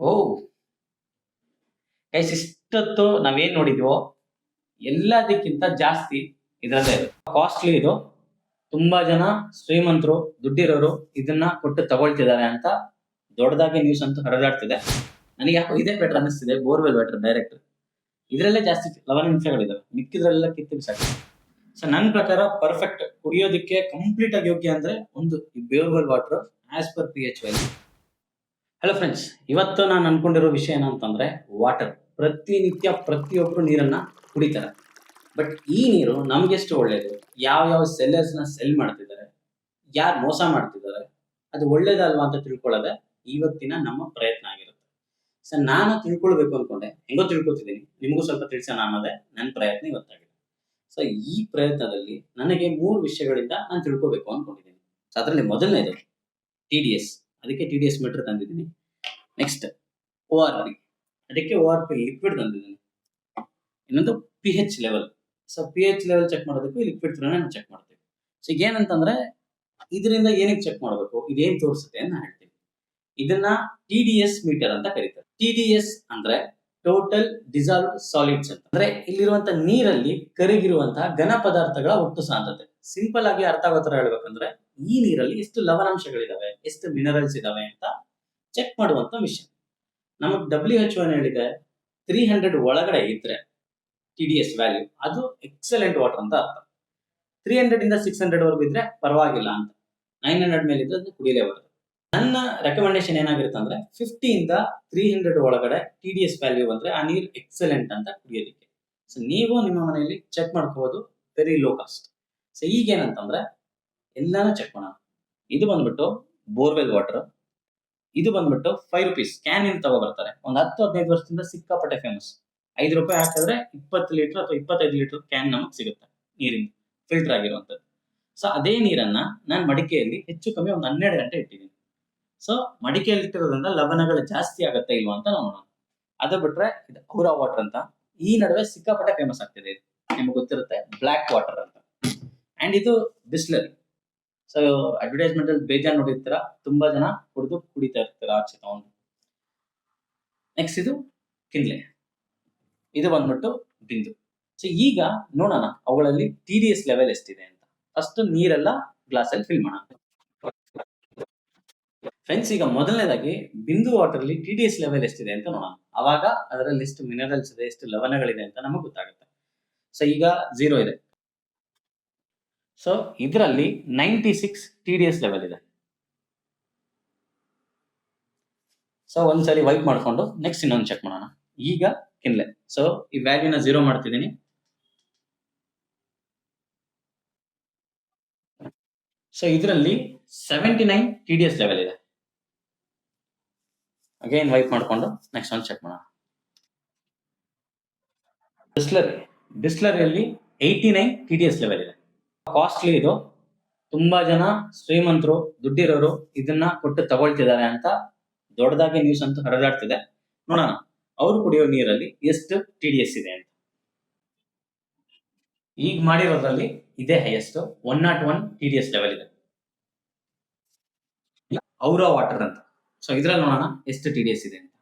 ಓ guys ಇಷ್ಟೊತ್ತು ನಾವೇನ್ ನೋಡಿದ್ವೋ, ಎಲ್ಲದಕ್ಕಿಂತ ಜಾಸ್ತಿ ಇದರಲ್ಲೇ ಕಾಸ್ಟ್ಲಿ ಇದು. ತುಂಬಾ ಜನ ಶ್ರೀಮಂತರು, ದುಡ್ಡಿರೋರು ಇದನ್ನ ಕೊಟ್ಟು ತಗೊಳ್ತಿದ್ದಾರೆ ಅಂತ ದೊಡ್ಡದಾಗಿ ನ್ಯೂಸ್ ಅಂತೂ ಹರಿದಾಡ್ತಿದೆ ನನಗೆ ಯಾಕೋ ಇದೇ ಬೆಟರ್ ಅನಿಸ್ತಿದೆ ಬೋರ್ವೆಲ್ ಬೆಟರ್ ಡೈರೆಕ್ಟ್ ಇದರಲ್ಲೇ ಜಾಸ್ತಿ ಲವಣಾಂಶಗಳಿದಾವೆ. ಮಿಕ್ಕಿದ್ರೆಲ್ಲ ಕಿತ್ತು ಬಿಸಾಕಿ ಸೊ ನನ್ನ ಪ್ರಕಾರ ಪರ್ಫೆಕ್ಟ್ ಕುಡಿಯೋದಕ್ಕೆ ಕಂಪ್ಲೀಟ್ ಆಗಿ ಯೋಗ್ಯ ಅಂದ್ರೆ ಒಂದು ಈ borewell water as per P H value hello friends ಇವತ್ತು ನಾನು ಅನ್ಕೊಂಡಿರೋ ವಿಷಯ ಏನಂತಂದ್ರೆ ವಾಟರ್ ಪ್ರತಿನಿತ್ಯ ಪ್ರತಿಯೊಬ್ರು ನೀರನ್ನ ಕುಡಿತಾರೆ. ಬಟ್ ಈ ನೀರು ನಮ್ಗೆಷ್ಟು ಯಾವ ಸೆಲ್ಲರ್ಸ್ನ ಸೆಲ್ ಮಾಡ್ತಿದ್ದಾರೆ? ಯಾರು ಮೋಸ ಮಾಡ್ತಿದ್ದಾರೆ? ಅದು ಒಳ್ಳೇದಲ್ವಾ ಅಂತ ತಿಳ್ಕೊಳ್ಳೋದೆ ಇವತ್ತಿನ ನಮ್ಮ ಪ್ರಯತ್ನ ಆಗಿರುತ್ತೆ. ಸೊ ನಾನು ತಿಳ್ಕೊಳ್ಬೇಕು ಅನ್ಕೊಂಡೆ. ಹೆಂಗೋ ತಿಳ್ಕೊತಿದ್ದೀನಿ. ನಿಮಗೂ ಸ್ವಲ್ಪ ತಿಳಿಸೋಣ ಅನ್ನೋದೇ ನನ್ನ ಪ್ರಯತ್ನ ಇವತ್ತಾಗಿದೆ. ಸೊ ಈ ಪ್ರಯತ್ನದಲ್ಲಿ ನನಗೆ ಮೂರು ವಿಷಯಗಳಿಂದ ನಾನು ತಿಳ್ಕೊಬೇಕು ಅನ್ಕೊಂಡಿದ್ದೀನಿ. ಸೊ ಅದರಲ್ಲಿ ಮೊದಲನೇದು ಟಿ ಡಿ ಎಸ್ ಅದಕ್ಕೆ ಟಿ ಡಿ ಎಸ್ ಮೀಟರ್ ತಂದಿದ್ದೀನಿ. ನೆಕ್ಸ್ಟ್ ಓ ಆರ್ ಪಿ ಅದಕ್ಕೆ ಓ ಆರ್ ಪಿ ಲಿಕ್ವಿಡ್ ತಂದಿದ್ದೀನಿ. ಇನ್ನೊಂದು P H level so P H level check ಮಾಡೋದಕ್ಕೂ ಲಿಕ್ವಿಡ್ ತರ ಚೆಕ್ ಮಾಡ್ತೀನಿ ಸೊ ಈಗ ಏನಂತಂದ್ರೆ ಇದರಿಂದ ಏನಕ್ಕೆ ಚೆಕ್ ಮಾಡಬೇಕು? ಇದೇನು ತೋರಿಸುತ್ತೆ ಅಂತ ಹೇಳ್ತೀನಿ. ಇದನ್ನ ಟಿ ಡಿ ಎಸ್ ಮೀಟರ್ ಅಂತ ಕರೀತಾರೆ. ಟಿ ಡಿ ಎಸ್ ಅಂದ್ರೆ ಟೋಟಲ್ ಡಿಸಾಲ್ವ್ ಸಾಲಿಡ್ಸ್ ಅಂದ್ರೆ ಇಲ್ಲಿರುವಂತ ನೀರಲ್ಲಿ ಕರಗಿರುವಂತಹ ಘನ ಪದಾರ್ಥಗಳ ಒಟ್ಟು ಸಾಂದ್ರತೆ. ಸಿಂಪಲ್ ಆಗಿ ಅರ್ಥ ಆಗೋ ಹೇಳ್ಬೇಕಂದ್ರೆ ಈ ನೀರಲ್ಲಿ ಎಷ್ಟು ಲವಣಾಂಶಗಳಿದಾವೆ, ಎಷ್ಟು ಮಿನರಲ್ಸ್ ಇದಾವೆ ಅಂತ ಚೆಕ್ ಮಾಡುವಂತ ವಿಷಯ. ನಮಗ್ ಡಬ್ಲ್ಯೂ ಎಚ್ ಒನ್ ಹೇಳಿದೆ ತ್ರೀ ಹಂಡ್ರೆಡ್ ಒಳಗಡೆ ಇದ್ರೆ ಟಿ ಡಿ ಎಸ್ ವ್ಯಾಲ್ಯೂ ಅದು ಎಕ್ಸಲೆಂಟ್ ವಾಟರ್ ಅಂತ ಅರ್ಥ. ತ್ರೀ ಹಂಡ್ರೆಡ್ ಇಂದ ಸಿಕ್ಸ್ ಹಂಡ್ರೆಡ್ ವರೆಗೂ ಇದ್ರೆ ಪರವಾಗಿಲ್ಲ ಅಂತ. ನೈನ್ ಹಂಡ್ರೆಡ್ ಮೇಲೆ ಇದ್ರೆ ಅದು ಕುಡಿಲೇಬಾರದು ನನ್ನ ರೆಕಮೆಂಡೇಶನ್ ಏನಾಗಿರುತ್ತೆ ಅಂದ್ರೆ ಫಿಫ್ಟಿ ಇಂದ ತ್ರೀ ಹಂಡ್ರೆಡ್ ಒಳಗಡೆ ಟಿ ಡಿ ಎಸ್ ವ್ಯಾಲ್ಯೂ ಬಂದ್ರೆ ಆ ನೀರು ಎಕ್ಸಲೆಂಟ್ ಅಂತ ಕುಡಿಯೋದಕ್ಕೆ. ಸೊ ನೀವು ನಿಮ್ಮ ಮನೆಯಲ್ಲಿ ಚೆಕ್ ಮಾಡ್ಕೋಬಹುದು ವೆರಿ ಲೋ ಕಾಸ್ಟ್ ಸೊ ಈಗೇನಂತಂದ್ರೆ ಎಲ್ಲಾನ ಚೆಕ್ ಮಾಡೋಣ. ಇದು ಬಂದ್ಬಿಟ್ಟು ಬೋರ್ವೆಲ್ ವಾಟರ್ ಇದು ಬಂದ್ಬಿಟ್ಟು ಫೈವ್ ರುಪೀಸ್ ಕ್ಯಾನ್ ಇನ್ ತಗೋ ಬರ್ತಾರೆ. ಒಂದು ಹತ್ತು, ಹದಿನೈದು ವರ್ಷದಿಂದ ಸಿಕ್ಕಾಪಟ್ಟೆ ಫೇಮಸ್ ಐದು ರೂಪಾಯಿ ಹಾಕಿದ್ರೆ ಇಪ್ಪತ್ತು ಲೀಟರ್ ಅಥವಾ ಇಪ್ಪತ್ತೈದು ಲೀಟರ್ ಕ್ಯಾನ್ ನಮಗೆ ಸಿಗುತ್ತೆ ನೀರಿನ ಫಿಲ್ಟರ್ ಆಗಿರುವಂಥದ್ದು. ಸೊ ಅದೇ ನೀರನ್ನ ನಾನು ಮಡಿಕೆಯಲ್ಲಿ ಹೆಚ್ಚು ಕಮ್ಮಿ ಒಂದು ಹನ್ನೆರಡು ಗಂಟೆ ಇಟ್ಟಿದ್ದೀನಿ. ಸೊ ಮಡಿಕೆಯಲ್ಲಿ ಇಟ್ಟಿರೋದ್ರಿಂದ ಲವಣಗಳು ಜಾಸ್ತಿ ಆಗತ್ತೆ ಇಲ್ವಾ ಅಂತ ನೋಡೋಣ. ಅದು ಬಿಟ್ರೆ ಇದು ಔರಾ ವಾಟರ್ ಅಂತ. ಈ ನಡುವೆ ಸಿಕ್ಕಾಪಟ್ಟೆ ಫೇಮಸ್ ಆಗ್ತಿದೆ ಇದು. ನಿಮ್ಗೆ ಗೊತ್ತಿರುತ್ತೆ ಬ್ಲ್ಯಾಕ್ ವಾಟರ್ ಅಂತ. ಅಂಡ್ ಇದು ಬಿಸ್ಲರಿ ಸೊ ಅಡ್ವರ್ಟೈಸ್ಮೆಂಟ್ ಅಲ್ಲಿ ಬೇಜಾನ್ ನೋಡಿರ್ತೀರ? ತುಂಬಾ ಜನ ಕುಡಿದು ಕುಡಿತಾ ಇರ್ತೀರ ಆಚೆ ತಗೊಂಡು. ನೆಕ್ಸ್ಟ್ ಇದು ಕಿನ್ಲೆ. ಇದು ಬಂದ್ಬಿಟ್ಟು ಬಿಂದು. ಸೊ ಈಗ ನೋಡೋಣ, ಅವುಗಳಲ್ಲಿ ಟಿ ಡಿ ಎಸ್ ಲೆವೆಲ್ ಎಷ್ಟಿದೆ ಅಂತ. ಫಸ್ಟ್ ನೀರೆಲ್ಲ ಗ್ಲಾಸ್ ಅಲ್ಲಿ ಫಿಲ್ ಮಾಡೋಣ. ಫ್ರೆಂಡ್ಸ್ ಈಗ ಮೊದಲನೇದಾಗಿ ಬಿಂದು ವಾಟರ್ ಅಲ್ಲಿ ಟಿ ಡಿ ಎಸ್ ಲೆವೆಲ್ ಎಷ್ಟಿದೆ ಅಂತ ನೋಡೋಣ. ಅವಾಗ ಅದರಲ್ಲಿ ಎಷ್ಟು ಮಿನರಲ್ಸ್ ಇದೆ, ಎಷ್ಟು ಲವಣಗಳಿದೆ ಅಂತ ನಮಗೆ ಗೊತ್ತಾಗುತ್ತೆ. ಸೊ ಈಗ ಝೀರೋ ಇದೆ. ಸೊ ಇದರಲ್ಲಿ ninety six T D S level ಇದೆ. ಸೊ ಒಂದ್ಸರಿ ವೈಪ್ ಮಾಡ್ಕೊಂಡು ನೆಕ್ಸ್ಟ್ ಇನ್ನೊಂದು ಚೆಕ್ ಮಾಡೋಣ. ಈಗ ಕಿನ್ಲೆ. ಸೊ ಈ ವ್ಯಾಲ್ಯೂನ ಝೀರೋ ಮಾಡ್ತಿದ್ದೀನಿ. ಸೊ ಇದರಲ್ಲಿ seventy nine T D level ಇದೆ. ಅಗೇನ್ ವೈಪ್ ಮಾಡ್ಕೊಂಡು ನೆಕ್ಸ್ಟ್ ಒಂದು ಚೆಕ್ ಮಾಡೋಣ. ಡಿಸ್ಲರಿ ಡಿಸ್ಲರಿಯಲ್ಲಿ eighty nine T D S level ಇದೆ. ಕಾಸ್ಟ್ಲಿ ಇದು. ತುಂಬಾ ಜನ ಶ್ರೀಮಂತರು, ದುಡ್ಡಿರೋರು ಇದನ್ನ ಕೊಟ್ಟು ತಗೊಳ್ತಿದ್ದಾರೆ ಅಂತ ದೊಡ್ಡದಾಗಿ ನ್ಯೂಸ್ ಅಂತೂ ಹರಿದಾಡ್ತಿದೆ ನೋಡೋಣ, ಅವರು ಕುಡಿಯೋ ನೀರಲ್ಲಿ ಎಷ್ಟು ಟಿ ಡಿ ಎಸ್ ಇದೆ ಅಂತ. ಈಗ ಮಾಡಿರೋದ್ರಲ್ಲಿ ಇದೇ highest one not one T D S level ಇದೆ. ಔರಾ ವಾಟರ್ ಅಂತ. ಸೊ ಇದ್ರಲ್ಲಿ ನೋಡೋಣ ಎಷ್ಟು ಟಿ ಡಿ ಎಸ್ ಇದೆ ಅಂತ.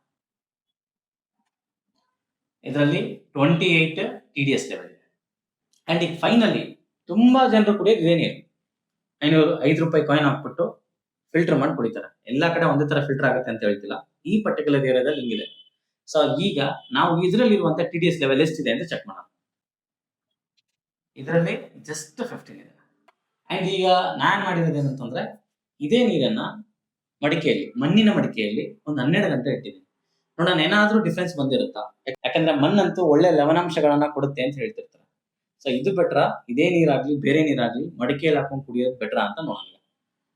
ಇದರಲ್ಲಿ twenty eight T D S level ಇದೆ. ಅಂಡ್ ಈಗ ಫೈನಲಿ ತುಂಬಾ ಜನರು ಕುಡಿಯೋದು ಇದೇ ನೀರು ಐನೂರು, ಐದು ರೂಪಾಯಿ ಕಾಯಿನ್ ಹಾಕ್ಬಿಟ್ಟು ಫಿಲ್ಟರ್ ಮಾಡಿ ಕುಡಿತಾರೆ. ಎಲ್ಲಾ ಕಡೆ ಒಂದೇ ತರ ಫಿಲ್ಟರ್ ಆಗುತ್ತೆ ಅಂತ ಹೇಳ್ತಿಲ್ಲ. ಈ ಪರ್ಟಿಕ್ಯುಲರ್ ಏರಿಯಾದಲ್ಲಿ ಹಿಂಗಿದೆ. ಸೊ ಈಗ ನಾವು ಇದರಲ್ಲಿರುವಂತ ಟಿ ಡಿ ಎಸ್ ಲೆವೆಲ್ ಎಷ್ಟಿದೆ ಅಂತ ಚೆಕ್ ಮಾಡೋಣ. ಇದರಲ್ಲಿ ಜಸ್ಟ್ ಫಿಫ್ಟೀನ್ ಇದೆ. ಅಂಡ್ ಈಗ ನಾನ್ ಮಾಡಿರೋದು ಏನಂತಂದ್ರೆ ಇದೇ ನೀರನ್ನ ಮಡಿಕೆಯಲ್ಲಿ, ಮಣ್ಣಿನ ಮಡಿಕೆಯಲ್ಲಿ ಒಂದು ಹನ್ನೆರಡು ಗಂಟೆ ಇಟ್ಟಿದ್ದೀನಿ. ನೋಡೋಣ, ಏನಾದ್ರೂ ಡಿಫ್ರೆನ್ಸ್ ಬಂದಿರುತ್ತಾ? ಯಾಕಂದ್ರೆ ಮಣ್ಣಂತೂ ಒಳ್ಳೆ ಲವಣಾಂಶಗಳನ್ನ ಕೊಡುತ್ತೆ ಅಂತ ಹೇಳ್ತಿರ್ತಾರೆ. ಸೊ ಇದು ಬೆಟ್ರ, ಇದೇ ನೀರಾಗ್ಲಿ, ಬೇರೆ ನೀರಾಗ್ಲಿ, ಮಡಿಕೆಯಲ್ಲಿ ಹಾಕೊಂಡು ಕುಡಿಯೋದು ಬೆಟ್ರ ಅಂತ ನೋಡೋಣ.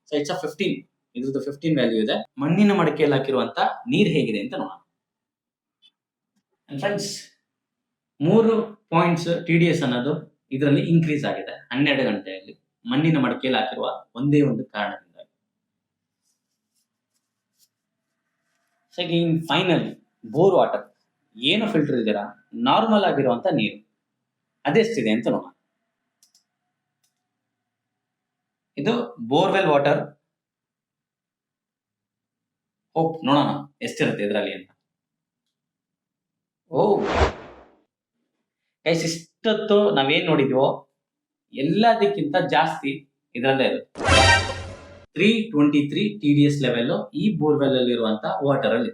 ಸೊ ಇಟ್ಸ್ ಅ ಫಿಫ್ಟೀನ್ ಇದ್ರದ್ದು ಫಿಫ್ಟೀನ್ ವ್ಯಾಲ್ಯೂ ಇದೆ. ಮಣ್ಣಿನ ಮಡಿಕೆಯಲ್ಲಿ ಹಾಕಿರುವಂತ ನೀರ್ ಹೇಗಿದೆ ಅಂತ ನೋಡೋಣ. ಫ್ರೆಂಡ್ಸ್ ಮೂರು ಪಾಯಿಂಟ್ಸ್ ಟಿ ಡಿ ಎಸ್ ಅನ್ನೋದು ಇದರಲ್ಲಿ ಇನ್ಕ್ರೀಸ್ ಆಗಿದೆ. ಹನ್ನೆರಡು ಗಂಟೆಯಲ್ಲಿ ಮಣ್ಣಿನ ಮಡಿಕೆಯಲ್ಲಿ ಹಾಕಿರುವ ಒಂದೇ ಒಂದು ಕಾರಣದಿಂದ. ಇನ್ ಫೈನಲ್ ಬೋರ್ ವಾಟರ್ ಏನು ಫಿಲ್ಟರ್ ಇದೀರ ನಾರ್ಮಲ್ ಆಗಿರುವಂತ ನೀರು. ಅದೆಷ್ಟಿದೆ ಅಂತ ನೋಡೋಣ. ಇದು ಬೋರ್ವೆಲ್ ವಾಟರ್ ಓ ನೋಡೋಣ ಎಷ್ಟಿರುತ್ತೆ ಇದರಲ್ಲಿ ಅಂತ. ಓ ಗೈಸ್ ಇಷ್ಟೊತ್ತು ನಾವೇನ್ ನೋಡಿದ್ವೋ? ಎಲ್ಲದಕ್ಕಿಂತ ಜಾಸ್ತಿ ಇದರಲ್ಲೇ ಇರುತ್ತೆ. Three twenty three T D S level ಈ ಬೋರ್ವೆಲ್ ಅಲ್ಲಿ ಇರುವಂತ ವಾಟರ್ ಅಲ್ಲಿ.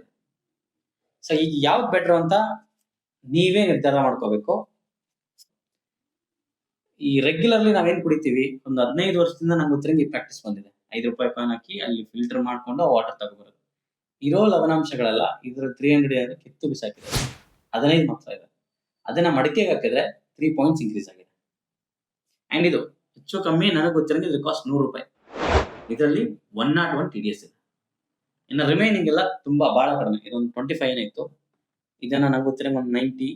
ಸೊ ಈಗ ಯಾವ್ದು ಬೆಟರ್ ಅಂತ ನೀವೇ ನಿರ್ಧಾರ ಮಾಡ್ಕೋಬೇಕು. ಈ ರೆಗ್ಯುಲರ್ಲಿ ನಾವೇನ್ ಕುಡಿತೀವಿ? ಒಂದು ಹದಿನೈದು ವರ್ಷದಿಂದ ನಂಗೆ ಗೊತ್ತಿರಂಗೆ ಈ ಪ್ರಾಕ್ಟೀಸ್ ಬಂದಿದೆ. ಐದು ರೂಪಾಯಿ ಪಾನ್ ಹಾಕಿ ಅಲ್ಲಿ ಫಿಲ್ಟರ್ ಮಾಡ್ಕೊಂಡು ವಾಟರ್ ತಗೋಬರೋದು. ಇರೋ ಲವಣಾಂಶಗಳೆಲ್ಲ, ಇದ್ರ ತ್ರೀ ಹಂಡ್ರೆಡ್ ಕಿತ್ತು ಬಿಸಾಕಿದೆ ಹದಿನೈದು ಮಾತ್ರ ಇದೆ. ಅದನ್ನ ಮಡಿಕೆಗೆ ಹಾಕಿದ್ರೆ ತ್ರೀ ಪಾಯಿಂಟ್ಸ್ ಇನ್ಕ್ರೀಸ್ ಆಗಿದೆ. ಅಂಡ್ ಇದು, ಹೆಚ್ಚು ಕಮ್ಮಿ ನನಗೆ ಗೊತ್ತಿರಂಗೆ ಇದ್ರ ಕಾಸ್ಟ್ ನೂರು ರೂಪಾಯಿ. ಇದರಲ್ಲಿ one not one T D S ಇದೆ. ಇನ್ನು ರಿಮೈನಿಂಗ್ ಎಲ್ಲ ತುಂಬಾ ಬಹಳ ಕಡಿಮೆ. ಇದೊಂದು ಟ್ವೆಂಟಿ ಫೈವ್ ಏನಿತ್ತು ಇದನ್ನ ನಂಗೆ ಗೊತ್ತಿರೋ ಒಂದು ninety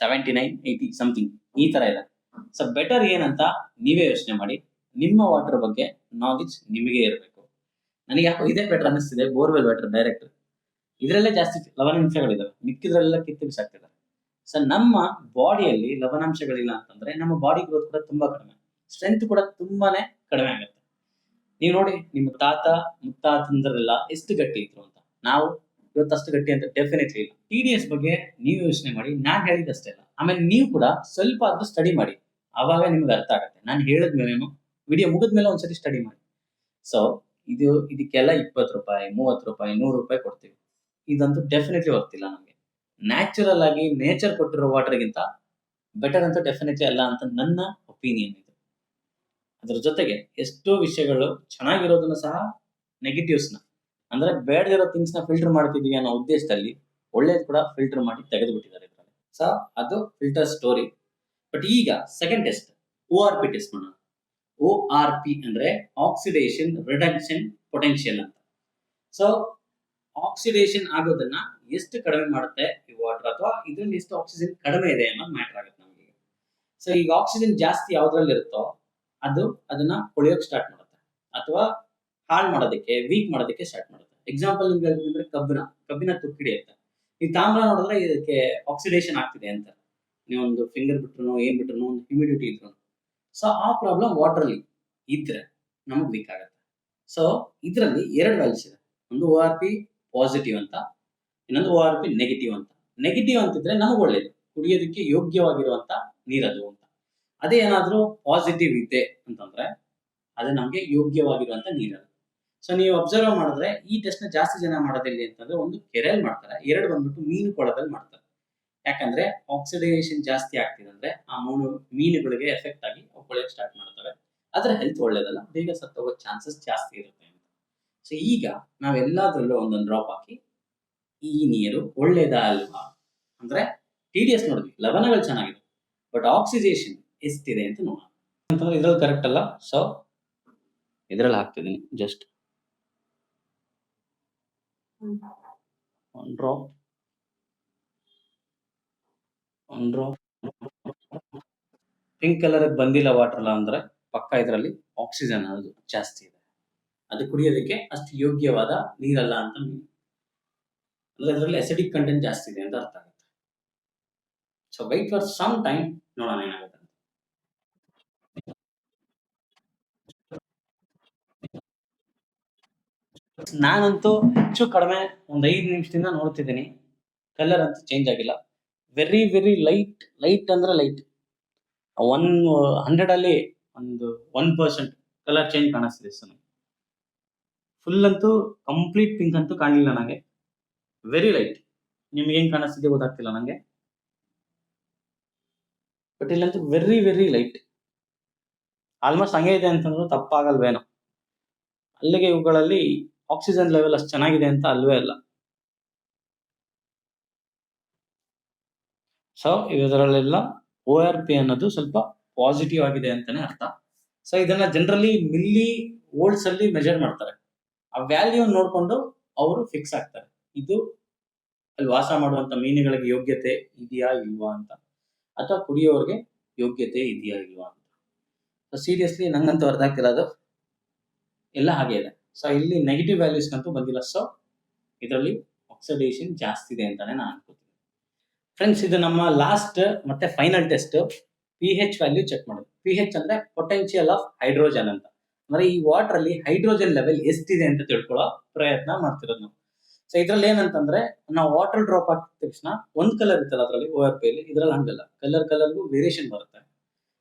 seventy nine eighty something ಈ ತರ ಇದೆ. ಸೊ ಬೆಟರ್ ಏನಂತ ನೀವೇ ಯೋಚನೆ ಮಾಡಿ. ನಿಮ್ಮ ವಾಟರ್ ಬಗ್ಗೆ ನಾಲೆಜ್ ನಿಮಗೆ ಇರಬೇಕು. ನನಗೆ ಯಾಕೋ ಇದೇ ಬೆಟರ್ ಅನ್ನಿಸ್ತಿದೆ ಬೋರ್ವೆಲ್ ಬೆಟರ್ ಡೈರೆಕ್ಟ್ ಇದರಲ್ಲೇ ಜಾಸ್ತಿ ಲವಣಾಂಶಗಳಿದಾವೆ. ಮಿಕ್ಕಿದ್ರಲ್ಲೆಲ್ಲ ಕಿತ್ತು ಬಿಸಾಕ್ತಿದ್ದಾರೆ. ಸೊ ನಮ್ಮ ಬಾಡಿಯಲ್ಲಿ ಲವಣಾಂಶಗಳಿಲ್ಲ ಅಂತಂದ್ರೆ ನಮ್ಮ ಬಾಡಿ ಗ್ರೋತ್ ಕೂಡ ತುಂಬಾ ಕಡಿಮೆ. ಸ್ಟ್ರೆಂತ್ ಕೂಡ ತುಂಬಾನೇ ಕಡಿಮೆ ಆಗುತ್ತೆ. ನೀವು ನೋಡಿ, ನಿಮ್ಮ ತಾತ, ಮುತ್ತಾತಂದ್ರೆಲ್ಲ ಎಷ್ಟು ಗಟ್ಟಿ ಇದ್ರು ಅಂತ. ನಾವು ಇವತ್ತು ಅಷ್ಟು ಗಟ್ಟಿ ಅಂತ ಡೆಫಿನೆಟ್ಲಿ ಇಲ್ಲ. ಟಿ ಡಿ ಎಸ್ ಬಗ್ಗೆ ನೀವು ಯೋಚನೆ ಮಾಡಿ, ನಾನ್ ಹೇಳಿದಷ್ಟೇ ಇಲ್ಲ ಆಮೇಲೆ ನೀವು ಕೂಡ ಸ್ವಲ್ಪ ಆದ್ರೂ ಸ್ಟಡಿ ಮಾಡಿ. ಅವಾಗ ನಿಮ್ಗೆ ಅರ್ಥ ಆಗುತ್ತೆ. ನಾನು ಹೇಳಿದ್ಮೇಲೆ ವಿಡಿಯೋ ಮುಗಿದ್ಮೇಲೆ ಒಂದ್ಸತಿ ಸ್ಟಡಿ ಮಾಡಿ. ಸೊ ಇದು, ಇದಕ್ಕೆಲ್ಲ ಇಪ್ಪತ್ತು ರೂಪಾಯಿ, ಮೂವತ್ತು ರೂಪಾಯಿ, ನೂರು ರೂಪಾಯಿ ಕೊಡ್ತೀವಿ. ಇದಂತೂ ಡೆಫಿನೆಟ್ಲಿ ಹೋಗ್ತಿಲ್ಲ ನಮಗೆ. ನ್ಯಾಚುರಲ್ ಆಗಿ ನೇಚರ್ ಕೊಟ್ಟಿರೋ ವಾಟರ್ಗಿಂತ ಬೆಟರ್ ಅಂತ ಡೆಫಿನೆಟ್ಲಿ ಅಲ್ಲ ಅಂತ ನನ್ನ ಒಪಿನಿಯನ್ ಇದು. ಅದ್ರ ಜೊತೆಗೆ ಎಷ್ಟೋ ವಿಷಯಗಳು ಚೆನ್ನಾಗಿರೋದನ್ನ ಸಹ ನೆಗೆಟಿವ್ಸ್ನ ಅಂದ್ರೆ ಬೇಡದಿರೋ ಥಿಂಗ್ಸ್ ಫಿಲ್ಟರ್ ಮಾಡ್ತಿದೀವಿ ಅನ್ನೋ ಉದ್ದೇಶದಲ್ಲಿ ಒಳ್ಳೇದು ಕೂಡ ಫಿಲ್ಟರ್ ಮಾಡಿ ತೆಗೆದು ಬಿಟ್ಟಿದ್ದಾರೆ ಇದರಲ್ಲಿ. ಸೊ ಅದು ಫಿಲ್ಟರ್ ಸ್ಟೋರಿ ಬಟ್ ಈಗ second test O R P test ಮಾಡೋಣ. ಓ ಆರ್ ಪಿ ಅಂದ್ರೆ ಆಕ್ಸಿಡೇಷನ್ ರಿಡಕ್ಷನ್ ಪೊಟೆನ್ಷಿಯಲ್ ಅಂತ. ಸೊ ಆಕ್ಸಿಡೇಷನ್ ಆಗೋದನ್ನ ಎಷ್ಟು ಕಡಿಮೆ ಮಾಡುತ್ತೆ ಈ ವಾಟರ್ ಅಥವಾ ಇದರಲ್ಲಿ ಎಷ್ಟು ಆಕ್ಸಿಜನ್ ಕಡಿಮೆ ಇದೆ ಅನ್ನೋದು ಮ್ಯಾಟರ್ ಆಗುತ್ತೆ ನಮಗೆ. ಸೊ ಈಗ ಆಕ್ಸಿಜನ್ ಜಾಸ್ತಿ ಯಾವ್ದ್ರಲ್ಲಿ ಇರುತ್ತೋ ಅದು ಅದನ್ನ ಕೊಳೆಯೋಕೆ ಸ್ಟಾರ್ಟ್ ಮಾಡುತ್ತೆ. ಅಥವಾ ಹಾಳು ಮಾಡೋದಕ್ಕೆ ವೀಕ್ ಮಾಡೋದಕ್ಕೆ ಸ್ಟಾರ್ಟ್ ಮಾಡುತ್ತೆ. ಎಕ್ಸಾಂಪಲ್ ನಿಮ್ಗೆ ಹೇಳ್ಬೇಕಂದ್ರೆ ಕಬ್ಬಿನ ಕಬ್ಬಿನ ತುಕ್ಕಿಡಿಯುತ್ತೆ ಈ ತಾಮ್ರ ನೋಡಿದ್ರೆ ಇದಕ್ಕೆ ಆಕ್ಸಿಡೇಷನ್ ಆಗ್ತಿದೆ ಅಂತ. ನೀವೊಂದು ಫಿಂಗರ್ ಬಿಟ್ರು ಏನ್ ಬಿಟ್ರು ಒಂದು ಹ್ಯೂಮಿಡಿಟಿ ಇದ್ರು ಸೊ ಆ ಪ್ರಾಬ್ಲಮ್ ವಾಟರ್ ಅಲ್ಲಿ ಇದ್ರೆ ನಮಗೆ ವೀಕ್ ಆಗುತ್ತೆ. ಸೊ ಇದರಲ್ಲಿ ಎರಡು ವ್ಯಾಲ್ಯೂಸ್ ಇದೆ. ಒಂದು ಓ ಆರ್ ಪಿ ಪಾಸಿಟಿವ್ ಅಂತ, ಇನ್ನೊಂದು ಓ ಆರ್ ಪಿ ನೆಗೆಟಿವ್ ಅಂತ. ನೆಗೆಟಿವ್ ಅಂತಿದ್ರೆ ನಮಗೆ ಒಳ್ಳೇದು. ಕುಡಿಯೋದಕ್ಕೆ ಯೋಗ್ಯವಾಗಿರುವಂತ ನೀರದು. ಅಂತ ಅದೇ ಏನಾದ್ರೂ ಪಾಸಿಟಿವ್ ಇದೆ ಅಂತಂದ್ರೆ ಅದು ನಮಗೆ ಯೋಗ್ಯವಾಗಿರುವಂತ ನೀರಲ್ಲ ಸೊ ನೀವು ಅಬ್ಸರ್ವ್ ಮಾಡಿದ್ರೆ ಈ ಟೆಸ್ಟ್ನ ಜಾಸ್ತಿ ಜನ ಮಾಡೋದಿಲ್ಲ ಅಂತಂದ್ರೆ ಒಂದು ಕೆರೆಯಲ್ಲಿ ಮಾಡ್ತಾರೆ. ಎರಡು ಬಂದ್ಬಿಟ್ಟು ಮೀನು ಕೊಳದಲ್ಲಿ ಮಾಡ್ತಾರೆ. ಯಾಕಂದ್ರೆ ಆಕ್ಸಿಡೇಷನ್ ಜಾಸ್ತಿ ಆಗ್ತಿದೆ ಅಂದ್ರೆ ಆ ಮೂರು ಮೀನುಗಳಿಗೆ ಎಫೆಕ್ಟ್ ಆಗಿ ಅವುಗಳಿಗೆ ಸ್ಟಾರ್ಟ್ ಮಾಡ್ತಾರೆ ಅದ್ರ ಹೆಲ್ತ್ ಒಳ್ಳೇದಲ್ಲ, ಬೇಗ ಸತ್ತೋಗೋ ಚಾನ್ಸಸ್ ಜಾಸ್ತಿ ಇರುತ್ತೆ ಅಂತ. ಸೊ ಈಗ ನಾವೆಲ್ಲದ್ರಲ್ಲೂ ಒಂದೊಂದು ಡ್ರಾಪ್ ಹಾಕಿ ಈ ನೀರು ಒಳ್ಳೇದಾ ಅಲ್ವಾ ಅಂದ್ರೆ ಟಿ ಡಿ ಎಸ್ ನೋಡಿದ್ವಿ, ಲವಣಗಳು ಚೆನ್ನಾಗಿದೆ. ಬಟ್ ಆಕ್ಸಿಡೇಷನ್ ಎಷ್ಟಿದೆ ಅಂತ ನೋಡೋಣ ಅಂತಂದ್ರೆ ಇದ್ರಲ್ಲಿ ಕರೆಕ್ಟ್ ಅಲ್ಲ. ಸೊ ಇದ್ರಲ್ಲಿ ಹಾಕ್ತಿದ್ದೀನಿ. Just one drop one drop pink colour ಬಂದಿಲ್ಲ ವಾಟರ್ ಅಲ್ಲ ಅಂದ್ರೆ ಪಕ್ಕ ಇದರಲ್ಲಿ ಆಕ್ಸಿಜನ್ ಅನ್ನೋದು ಜಾಸ್ತಿ ಇದೆ. ಅದು ಕುಡಿಯೋದಕ್ಕೆ ಅಷ್ಟು ಯೋಗ್ಯವಾದ ನೀರಲ್ಲ ಅಂತ. ಅಂದ್ರೆ ಇದರಲ್ಲಿ ಅಸಿಡಿಕ್ ಕಂಟೆಂಟ್ ಜಾಸ್ತಿ ಇದೆ ಅಂತ ಅರ್ಥ ಆಗುತ್ತೆ. So wait for some time ನೋಡೋಣ ಏನಾಗುತ್ತೆ ಅಂತ. ನಾನಂತೂ ಹೆಚ್ಚು ಕಡಿಮೆ ಒಂದು ಐದು ನಿಮಿಷದಿಂದ ನೋಡ್ತಿದ್ದೀನಿ. ಕಲರ್ ಅಂತೂ ಚೇಂಜ್ ಆಗಿಲ್ಲ. ವೆರಿ ವೆರಿ ಲೈಟ್ ಲೈಟ್ ಅಂದ್ರೆ ಲೈಟ್ ಒನ್ ಹಂಡ್ರೆಡ್ ಅಲ್ಲಿ ಒಂದು ಒನ್ ಪರ್ಸೆಂಟ್ ಕಲರ್ ಚೇಂಜ್ ಕಾಣಿಸ್ತಿದೆ ಸರ್. ಫುಲ್ ಅಂತೂ ಕಂಪ್ಲೀಟ್ ಪಿಂಕ್ ಅಂತೂ ಕಾಣಲಿಲ್ಲ ನನಗೆ ವೆರಿ ಲೈಟ್ ನಿಮ್ಗೆ ಏನು ಕಾಣಿಸ್ತಿದೆ ಗೊತ್ತಾಗ್ತಿಲ್ಲ ನನಗೆ ಬಟ್ ಇಲ್ಲಂತೂ ವೆರಿ ವೆರಿ ಲೈಟ್ ಆಲ್ಮೋಸ್ಟ್ ಹಂಗೆ ಇದೆ ಅಂತಂದ್ರೆ ತಪ್ಪಾಗಲ್ವೇನೋ. ಅಲ್ಲಿಗೆ ಇವುಗಳಲ್ಲಿ ಆಕ್ಸಿಜನ್ ಲೆವೆಲ್ ಅಷ್ಟು ಚೆನ್ನಾಗಿದೆ ಅಂತ ಅಲ್ವೇ ಅಲ್ಲ. ಸೊ ಇದರಲ್ಲೆಲ್ಲ ಓ ಆರ್ ಪಿ ಅನ್ನೋದು ಸ್ವಲ್ಪ ಪಾಸಿಟಿವ್ ಆಗಿದೆ ಅಂತಾನೆ ಅರ್ಥ. ಸೊ ಇದನ್ನ ಜನರಲಿ ಮಿಲ್ಲಿ ವೋಲ್ಟ್ಸ್ ಅಲ್ಲಿ ಮೆಜರ್ ಮಾಡ್ತಾರೆ. ಆ ವ್ಯಾಲ್ಯೂ ನೋಡಿಕೊಂಡು ಅವರು ಫಿಕ್ಸ್ ಆಗ್ತಾರೆ. ಇದು ಅಲ್ಲಿ ವಾಸ ಮಾಡುವಂತ ಮೀನುಗಳಿಗೆ ಯೋಗ್ಯತೆ ಇದೆಯಾ ಇಲ್ವಾ ಅಂತ. ಅಥವಾ ಕುಡಿಯೋರಿಗೆ ಯೋಗ್ಯತೆ ಇದೆಯಾ ಇಲ್ವಾ ಅಂತ. ಸೀರಿಯಸ್ಲಿ ನಂಗಂತೂ ಅರ್ಥ ಆಗ್ತಿರೋದು. ಎಲ್ಲ ಹಾಗೆ ಇದೆ. ಸೊ ಇಲ್ಲಿ ನೆಗೆಟಿವ್ ವ್ಯಾಲ್ಯೂಸ್ ಅಂತೂ ಬಂದಿಲ್ಲ. ಸೊ ಇದರಲ್ಲಿ ಆಕ್ಸಿಡೇಷನ್ ಜಾಸ್ತಿ ಇದೆ ಅಂತಾನೆ ನಾನು ಅನ್ಕೋತೀನಿ. ಫ್ರೆಂಡ್ಸ್ ಇದು ನಮ್ಮ ಲಾಸ್ಟ್ ಮತ್ತೆ final test P H value check ಮಾಡೋದು. ಪಿ ಹೆಚ್ ಅಂದ್ರೆ ಪೊಟೆನ್ಶಿಯಲ್ ಆಫ್ ಹೈಡ್ರೋಜನ್ ಅಂತ. ಅಂದ್ರೆ ಈ ವಾಟರ್ ಅಲ್ಲಿ ಹೈಡ್ರೋಜನ್ ಲೆವೆಲ್ ಎಷ್ಟಿದೆ ಅಂತ ತಿಳ್ಕೊಳ್ಳೋ ಪ್ರಯತ್ನ ಮಾಡ್ತಿರೋದು ನಾವು. ಸೊ ಇದ್ರಲ್ಲಿ ಏನಂತಂದ್ರೆ ನಾವು ವಾಟರ್ ಡ್ರಾಪ್ ಹಾಕಿದ ತಕ್ಷಣ ಒಂದ್ ಕಲರ್ ಇರ್ತಲ್ಲ ಅದರಲ್ಲಿ ಓ ಆರ್ ಪಿ ಅಲ್ಲಿ. ಇದ್ರಲ್ಲಿ ಹಂಗಲ್ಲ. ಕಲರ್ ಕಲರ್ಗೂ ವೇರಿಯೇಷನ್ ಬರುತ್ತೆ.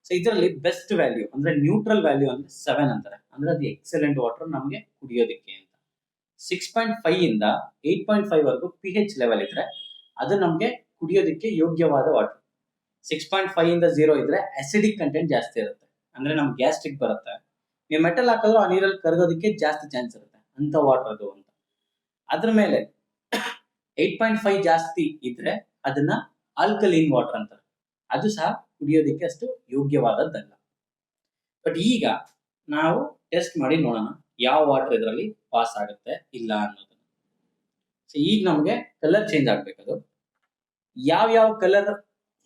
ಸೊ ಇದರಲ್ಲಿ ಬೆಸ್ಟ್ ವ್ಯಾಲ್ಯೂ ಅಂದ್ರೆ ನ್ಯೂಟ್ರಲ್ ವ್ಯಾಲ್ಯೂ ಅಂದ್ರೆ ಸೆವೆನ್ ಅಂತಾರೆ. ಅಂದ್ರೆ ಅದು ಎಕ್ಸಲೆಂಟ್ ವಾಟರ್ ನಮಗೆ ಕುಡಿಯೋದಕ್ಕೆ ಅಂತ. ಸಿಕ್ಸ್ ಪಾಯಿಂಟ್ ಫೈವ್ ಇಂದ ಏಟ್ ಪಾಯಿಂಟ್ ಫೈವ್ ವರೆಗೂ ಪಿ ಹೆಚ್ ಲೆವೆಲ್ ಇದ್ರೆ ಅದು ನಮಗೆ ಕುಡಿಯೋದಕ್ಕೆ ಯೋಗ್ಯವಾದ ವಾಟರ್ ಸಿಕ್ಸ್ ಪಾಯಿಂಟ್ ಫೈವ್ ಇಂದ ಝೀರೋ ಇದ್ರೆ ಅಸಿಡಿಕ್ ಕಂಟೆಂಟ್ ಜಾಸ್ತಿ ಇರುತ್ತೆ. ಅಂದ್ರೆ ನಮ್ಗೆ ಗ್ಯಾಸ್ಟ್ರಿಕ್ ಬರುತ್ತೆ. ನೀವು ಮೆಟಲ್ ಹಾಕಿದ್ರು ಆ ನೀರಲ್ಲಿ ಕರಗೋದಕ್ಕೆ ಜಾಸ್ತಿ ಚಾನ್ಸ್ ಇರುತ್ತೆ. ಅಂತ ವಾಟರ್ ಅದು ಅಂತ. ಅದ್ರ ಮೇಲೆ ಏಟ್ ಪಾಯಿಂಟ್ ಫೈವ್ ಜಾಸ್ತಿ ಇದ್ರೆ ಅದನ್ನ ಆಲ್ಕಲೀನ್ ವಾಟರ್ ಅಂತಾರೆ. ಅದು ಸಹ ಕುಡಿಯೋದಕ್ಕೆ ಅಷ್ಟು ಯೋಗ್ಯವಾದದ್ದಲ್ಲ. ಬಟ್ ಈಗ ನಾವು ಟೆಸ್ಟ್ ಮಾಡಿ ನೋಡೋಣ ಯಾವ ವಾಟರ್ ಇದರಲ್ಲಿ ಪಾಸ್ ಆಗುತ್ತೆ ಇಲ್ಲ ಅನ್ನೋದನ್ನ. ಸೊ ಈಗ ನಮಗೆ ಕಲರ್ ಚೇಂಜ್ ಆಗ್ಬೇಕದು. ಯಾವ ಯಾವ ಕಲರ್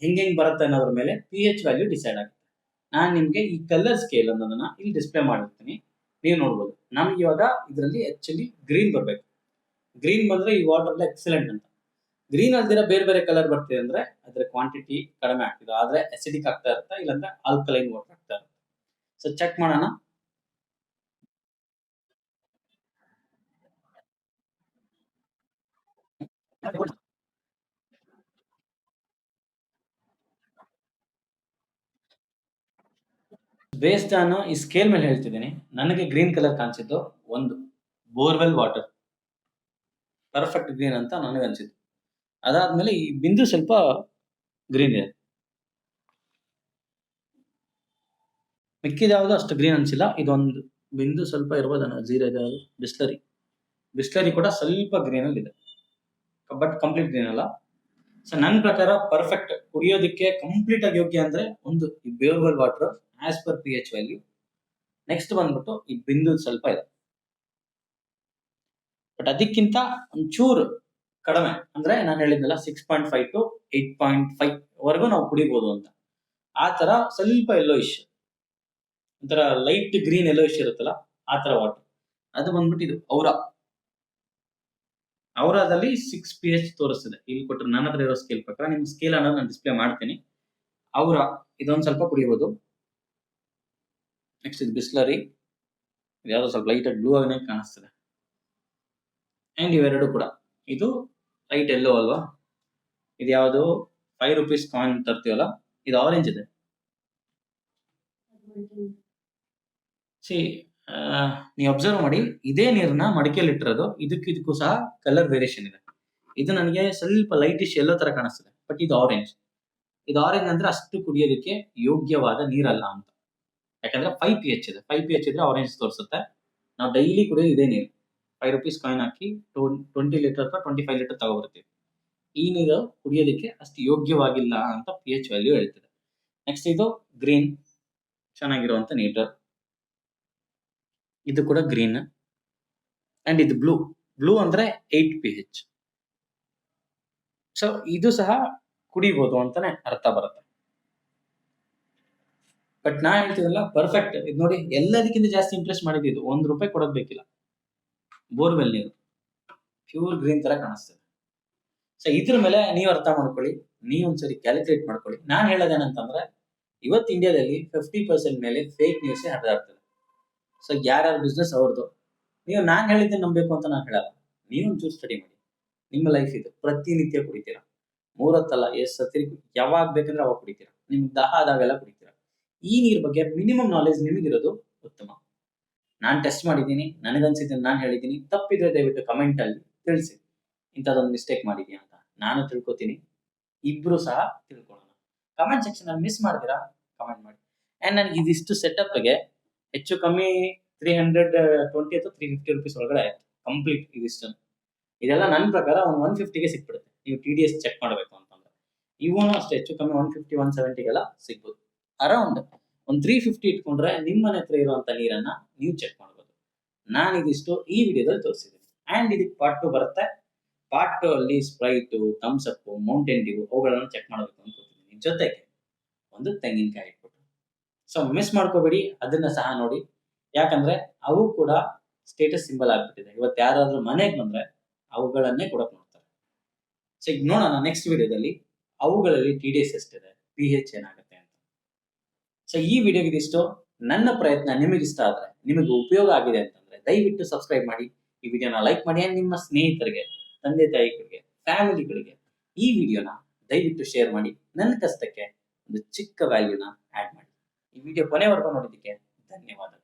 ಹೆಂಗೆ ಹೆಂಗೆ ಬರುತ್ತೆ ಅನ್ನೋದ್ರ ಮೇಲೆ ಪಿ ಎಚ್ ವ್ಯಾಲ್ಯೂ ಡಿಸೈಡ್ ಆಗುತ್ತೆ. ನಾನು ನಿಮ್ಗೆ ಈ ಕಲರ್ ಸ್ಕೇಲ್ ಅನ್ನೋದನ್ನ ಇಲ್ಲಿ ಡಿಸ್ಪ್ಲೇ ಮಾಡಿರ್ತೀನಿ. ನೀವು ನೋಡ್ಬೋದು. ನಮ್ಗೆ ಇವಾಗ ಇದರಲ್ಲಿ ಆಕ್ಚುಲಿ ಗ್ರೀನ್ ಬರಬೇಕು. ಗ್ರೀನ್ ಬಂದ್ರೆ ಈ ವಾಟರ್ ಎಕ್ಸಲೆಂಟ್ ಅಂತ. ಗ್ರೀನ್ ಅಲ್ದಿರ ಬೇರೆ ಬೇರೆ ಕಲರ್ ಬರ್ತಿದೆ ಅಂದ್ರೆ ಅದ್ರ ಕ್ವಾಂಟಿಟಿ ಕಡಿಮೆ ಆಗ್ತಿದೆ. ಆದ್ರೆ ಅಸಿಡಿಕ್ ಆಗ್ತಾ ಇರುತ್ತೆ, ಇಲ್ಲಾಂದ್ರೆ ಆಲ್ಕಲೈನ್ ವಾಟರ್ ಆಗ್ತಾ ಇರುತ್ತೆ. ಸೊ ಚೆಕ್ ಮಾಡೋಣ. ಬೇಸ್ಡ್ ನಾನು ಈ ಸ್ಕೇಲ್ ಮೇಲೆ ಹೇಳ್ತಿದ್ದೀನಿ. ನನಗೆ ಗ್ರೀನ್ ಕಲರ್ ಕಾಣಿಸಿದ್ದು ಒಂದು ಬೋರ್ವೆಲ್ ವಾಟರ್ ಪರ್ಫೆಕ್ಟ್ ಗ್ರೀನ್ ಅಂತ ನನಗೆ ಅನ್ಸಿದ್ದು. ಅದಾದ್ಮೇಲೆ ಈ ಬಿಂದು ಸ್ವಲ್ಪ ಗ್ರೀನ್ ಇದೆ. ಮಿಕ್ಕಿದ್ಯಾವುದು ಅಷ್ಟು ಗ್ರೀನ್ ಅನ್ಸಿಲ್ಲ. ಇದೊಂದು ಬಿಂದು ಸ್ವಲ್ಪ ಇರ್ಬೋದು ಜೀರೋ ಇದೆ ಬಿಸ್ಲರಿ. ಬಿಸ್ಲರಿ ಕೂಡ ಸ್ವಲ್ಪ ಗ್ರೀನ್ ಅಲ್ಲಿ ಇದೆ ಬಟ್ ಕಂಪ್ಲೀಟ್ ಗ್ರೀನ್ ಅಲ್ಲ. ಸೊ ನನ್ನ ಪ್ರಕಾರ ಪರ್ಫೆಕ್ಟ್ ಕುಡಿಯೋದಕ್ಕೆ ಕಂಪ್ಲೀಟ್ ಆಗಿ ಯೋಗ್ಯ ಅಂದ್ರೆ ಒಂದು ಈ borewell water as per P H value next ಬಂದ್ಬಿಟ್ಟು ಈ ಬಿಂದು ಸ್ವಲ್ಪ ಇದೆ. ಬಟ್ ಅದಕ್ಕಿಂತ ಒಂಚೂರು ಕಡಿಮೆ. ಅಂದ್ರೆ ನಾನು ಹೇಳಿದ್ನಲ್ಲ six point five to eight point five ವರೆಗೂ ನಾವು ಕುಡಿಬಹುದು ಅಂತ. ಆ ತರ ಸ್ವಲ್ಪ ಎಲ್ಲೋ ಇಶ್ ಒಂಥರ ಲೈಟ್ ಗ್ರೀನ್ ಎಲ್ಲೋ ಇಶ್ ಇರುತ್ತಲ್ಲ, ಆ ತರ ವಾಟರ್ ಅದು ಬಂದ್ಬಿಟ್ಟು ಇದು ಔರ ಔರಾದಲ್ಲಿ ಸಿಕ್ಸ್ ಪಿ ಎಚ್ ತೋರಿಸ್ತಿದೆ. ಇಲ್ಲಿ ಕೊಟ್ಟರೆ ನನ್ನ ಹತ್ರ ಇರೋ ಸ್ಕೇಲ್ ಪ್ರಕಾರ ನಿಮ್ ಸ್ಕೇಲ್ ಅನ್ನೋದು ನಾನು ಡಿಸ್ಪ್ಲೇ ಮಾಡ್ತೀನಿ. ಔರ ಇದೊಂದು ಸ್ವಲ್ಪ ಕುಡಿಯಬಹುದು ನೆಕ್ಸ್ಟ್ ಇದು ಬಿಸ್ಲರಿ. ಯಾವುದೋ ಸ್ವಲ್ಪ ಲೈಟ್ ಆಗಿ ಬ್ಲೂ ಆಗಿ ಕಾಣಿಸ್ತದೆ. ಅಂಡ್ ಇವೆರಡು ಕೂಡ. ಇದು ಲೈಟ್ ಎಲ್ಲೋ ಅಲ್ವಾ? ಇದು ಯಾವುದು? ಫೈವ್ ರುಪೀಸ್ ಕಾಯಿನ್ ತರ್ತೀವಲ್ಲ? ಇದು ಆರೆಂಜ್ ಇದೆ. ಸಿ ನೀವು ಅಬ್ಸರ್ವ್ ಮಾಡಿ. ಇದೇ ನೀರನ್ನ ಮಡಿಕೆಯಲ್ಲಿ ಇಟ್ಟಿರೋದು. ಇದಕ್ಕೂ ಇದಕ್ಕೂ ಸಹ ಕಲರ್ ವೇರಿಯೇಷನ್ ಇದೆ. ಇದು ನನಗೆ ಸ್ವಲ್ಪ ಲೈಟಿಶ್ ಎಲ್ಲೋ ತರ ಕಾಣಿಸ್ತದೆ. ಬಟ್ ಇದು ಆರೆಂಜ್ ಇದು ಆರೆಂಜ್ ಅಂದ್ರೆ ಅಷ್ಟು ಕುಡಿಯೋದಕ್ಕೆ ಯೋಗ್ಯವಾದ ನೀರಲ್ಲ ಅಂತ. ಯಾಕಂದ್ರೆ ಫೈವ್ ಪಿ ಎಚ್ ಇದೆ. ಫೈವ್ ಪಿ ಎಚ್ ಇದ್ರೆ ಆರೆಂಜ್ ತೋರಿಸುತ್ತೆ. ನಾವು ಡೈಲಿ ಕುಡಿಯೋದು ಇದೇ ನೀರು. ಫೈವ್ ರುಪೀಸ್ ಕಾಯಿನ್ ಹಾಕಿ ಟ್ವೆಂಟಿ ಲೀಟರ್ ಅಥವಾ ಟ್ವೆಂಟಿ ಫೈವ್ ಲೀಟರ್ ತಗೋಬರ್ತೀವಿ ಈ ನೀರು ಕುಡಿಯೋದಕ್ಕೆ ಅಷ್ಟು ಯೋಗ್ಯವಾಗಿಲ್ಲ ಅಂತ ಪಿ ಎಚ್ ವ್ಯಾಲ್ಯೂ ಹೇಳ್ತಿದೆ. ನೆಕ್ಸ್ಟ್ ಇದು ಗ್ರೀನ್ ಚೆನ್ನಾಗಿರುವಂತ ನೀಟರ್ ಇದು ಕೂಡ ಗ್ರೀನ್ ಅಂಡ್ ಇದು ಬ್ಲೂ ಬ್ಲೂ ಅಂದ್ರೆ ಏಟ್ ಪಿ ಹೆಚ್ ಸೊ ಇದು ಸಹ ಕುಡಿಬಹುದು ಅಂತಾನೆ ಅರ್ಥ ಬರುತ್ತೆ. ಬಟ್ ನಾ ಹೇಳ್ತೀವಲ್ಲ ಪರ್ಫೆಕ್ಟ್ ಇದು ನೋಡಿ, ಎಲ್ಲದಕ್ಕಿಂತ ಜಾಸ್ತಿ ಇಂಟ್ರೆಸ್ಟ್ ಮಾಡಿದ್ದು ಇದು. ಒಂದ್ ರೂಪಾಯಿ ಕೊಡೋದ್ ಬೇಕಿಲ್ಲ. ಬೋರ್ವೆಲ್ ನೀರು. ಪ್ಯೂರ್ ಗ್ರೀನ್ ತರ ಕಾಣಿಸ್ತದೆ. ಸೊ ಇದ್ರ ಮೇಲೆ ನೀವು ಅರ್ಥ ಮಾಡ್ಕೊಳ್ಳಿ, ನೀವು ಒಂದ್ಸರಿ ಕ್ಯಾಲ್ಕುಲೇಟ್ ಮಾಡ್ಕೊಳ್ಳಿ. ನಾನು ಹೇಳೋದೇನಂತಂದ್ರೆ, ಇವತ್ತು ಇಂಡಿಯಾದಲ್ಲಿ ಫಿಫ್ಟಿ ಪರ್ಸೆಂಟ್ ಮೇಲೆ ಫೇಕ್ ನ್ಯೂಸ್ ಹರಿದಾಡ್ತದೆ. ಸೊ ಯಾರ್ಯಾರ ಬಿಸ್ನೆಸ್ ಅವ್ರದ್ದು ನೀವು ನಾನು ಹೇಳಿದ್ದೆ ನಂಬಬೇಕು ಅಂತ ನಾನು ಹೇಳಲ್ಲ. ನೀವು ಒಂಚೂರು ಸ್ಟಡಿ ಮಾಡಿ. ನಿಮ್ಮ ಲೈಫ್ ಇದು. ಪ್ರತಿನಿತ್ಯ ಕುಡಿತೀರಾ. ಮೂರತ್ತಲ್ಲ, ಎಷ್ಟು ಸತಿ ಯಾವಾಗ ಬೇಕಂದ್ರೆ ಅವಾಗ ಕುಡಿತೀರಾ. ನಿಮ್ಗೆ ದಾಹ ಆದಾಗೆಲ್ಲ ಕುಡಿತೀರಾ. ಈ ನೀರ್ ಬಗ್ಗೆ ಮಿನಿಮಮ್ ನಾಲೆಜ್ ನಿಮಗಿರೋದು ಉತ್ತಮ. ನಾನು ಟೆಸ್ಟ್ ಮಾಡಿದ್ದೀನಿ ನನಗನ್ಸಿದ್ದು ನಾನು ಹೇಳಿದ್ದೀನಿ, ತಪ್ಪಿದ್ರೆ ದಯವಿಟ್ಟು ಕಮೆಂಟ್ ಅಲ್ಲಿ ತಿಳಿಸಿ. ಇಂಥದ್ದೊಂದು ಮಿಸ್ಟೇಕ್ ಮಾಡಿದ್ಯಾ ಅಂತ ನಾನು ತಿಳ್ಕೊತೀನಿ, ಇಬ್ರು ಸಹ ತಿಳ್ಕೊಳ್ಳೋಣ. ಕಮೆಂಟ್ ಸೆಕ್ಷನ್ ಅಲ್ಲಿ ಮಿಸ್ ಮಾಡಿದಿರಾ ಕಮೆಂಟ್ ಮಾಡಿ. ಅಂಡ್ ನನಗೆ ಇದಿಷ್ಟು ಸೆಟಪ್ಗೆ ಹೆಚ್ಚು ಕಮ್ಮಿ ತ್ರೀ ಹಂಡ್ರೆಡ್ ಟ್ವೆಂಟಿ ಅಥವಾ ತ್ರೀ ಫಿಫ್ಟಿ ರುಪೀಸ್ ಒಳಗಡೆ ಕಂಪ್ಲೀಟ್ ಇದಿಷ್ಟು ಇದೆಲ್ಲ ನನ್ನ ಪ್ರಕಾರ ಒಂದು ಒನ್ ಫಿಫ್ಟಿಗೆ ಸಿಕ್ಬಿಡುತ್ತೆ. ನೀವು ಟಿ ಡಿ ಎಸ್ ಚೆಕ್ ಮಾಡಬೇಕು ಅಂತಂದ್ರೆ. ಇವನು ಅಷ್ಟೇ, ಹೆಚ್ಚು ಕಮ್ಮಿ ಒನ್ ಫಿಫ್ಟಿ ಒನ್ ಸೆವೆಂಟಿಗೆಲ್ಲ ಸಿಗ್ಬೋದು. ಅರೌಂಡ್ ಒಂದು ತ್ರೀ ಫಿಫ್ಟಿ ಇಟ್ಕೊಂಡ್ರೆ ನಿಮ್ಮನೆ ಹತ್ರ ಇರುವಂತ ನೀರನ್ನ ನೀವು ಚೆಕ್ ಮಾಡ್ಬೋದು. ನಾನು ಇದಿಷ್ಟು ಈ ವಿಡಿಯೋದಲ್ಲಿ ತೋರಿಸಿದ್ದೀನಿ. ಅಂಡ್ ಇದಕ್ಕೆ ಪಾರ್ಟ್ ಟು ಬರುತ್ತೆ. ಪಾರ್ಟ್ ಟು ಅಲ್ಲಿ Sprite Thums Up Mountain Dew ಅವುಗಳನ್ನು ಚೆಕ್ ಮಾಡಬೇಕು ಅನ್ಕೋತಿದ್ದೀನಿ ಜೊತೆಗೆ ಒಂದು ತೆಂಗಿನಕಾಯಿ ಇಟ್ಬಿಟ್ಟು. ಸೊ ಮಿಸ್ ಮಾಡ್ಕೋಬೇಡಿ. ಅದನ್ನ ಸಹ ನೋಡಿ. ಯಾಕಂದ್ರೆ ಅವು ಕೂಡ ಸ್ಟೇಟಸ್ ಸಿಂಬಲ್ ಆಗ್ಬಿಟ್ಟಿದೆ. ಇವತ್ತು ಯಾರಾದ್ರೂ ಮನೆಗೆ ಬಂದ್ರೆ ಅವುಗಳನ್ನೇ ಕೊಡಕ್ ನೋಡ್ತಾರೆ. ಸೊ ಈಗ ನೋಡೋಣ ನೆಕ್ಸ್ಟ್ ವಿಡಿಯೋದಲ್ಲಿ ಅವುಗಳಲ್ಲಿ ಟಿ ಡಿ ಎಸ್ ಎಷ್ಟಿದೆ? ಪಿ ಎಚ್ ಏನಾಗುತ್ತೆ? ಸೊ ಈ ವಿಡಿಯೋಗೆ ಇದಿಷ್ಟು ನನ್ನ ಪ್ರಯತ್ನ ನಿಮಗೆ ಇಷ್ಟ ಆದರೆ, ನಿಮಗೆ ಉಪಯೋಗ ಆಗಿದೆ ಅಂತಂದರೆ, ದಯವಿಟ್ಟು ಸಬ್ಸ್ಕ್ರೈಬ್ ಮಾಡಿ, ಈ ವಿಡಿಯೋನ ಲೈಕ್ ಮಾಡಿ ನಿಮ್ಮ ಸ್ನೇಹಿತರಿಗೆ, ತಂದೆ ತಾಯಿಗಳಿಗೆ ಫ್ಯಾಮಿಲಿಗಳಿಗೆ ಈ ವಿಡಿಯೋನ ದಯವಿಟ್ಟು ಶೇರ್ ಮಾಡಿ. ನನ್ನ ಕಷ್ಟಕ್ಕೆ ಒಂದು ಚಿಕ್ಕ ವ್ಯಾಲ್ಯೂನ ಆ್ಯಡ್ ಮಾಡಿ. ಈ ವಿಡಿಯೋ ಕೊನೆವರೆಗೂ ನೋಡಿದ್ದಕ್ಕೆ ಧನ್ಯವಾದಗಳು.